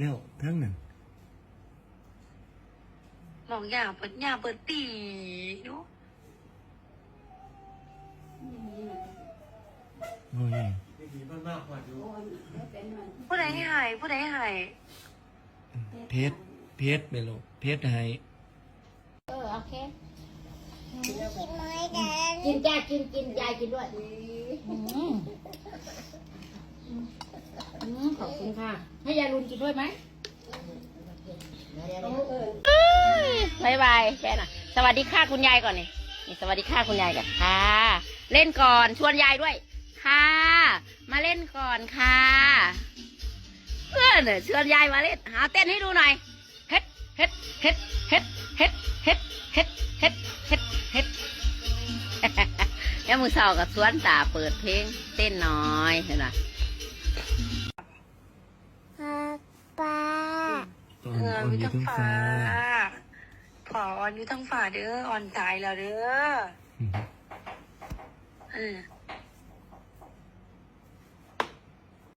เร็วเท่งหนึ่งบอกอย่าเปิดอย่าเปิดตีเนาะโอ้ยผู้ใดให้หายผู้ใดให้หายเพชรเพชรไปลูกเพชรให้เออโอเคกินไม้แดงกินจ้ากินกินยายกินด้วย อืมอืมขอบคุณค่ะ ให้ยายรุนกินด้วยไหมบายบายแค่น่ะ สวัสดีค่ะคุณยายก่อนนี่นี่สวัสดีค่ะคุณยายก่อนค่ะ เล่นก่อนชวนยายด้วย ค่ะ มาเล่นก่อนค่ะเพื่อนเนี่ยชวนยายมาเล่นหาเต้นให้ดูหน่อยเฮ็ดเฮ็ดเฮ็ดเฮ็ดเฮ็ดเฮ็ดเฮ็ดเฮ็ดเฮ็ดเฮ็ดแล้วมือเสากับสวนตาเปิดเพลงเต้นน้อยเห็นไหม เอออ่อนมีอยู่ทั้งทั้งฝ่าฟ้า ขออ่อนอยู่ทั้งฝ่าเด้ออ่อนตายแล้วเด้ออืมอืม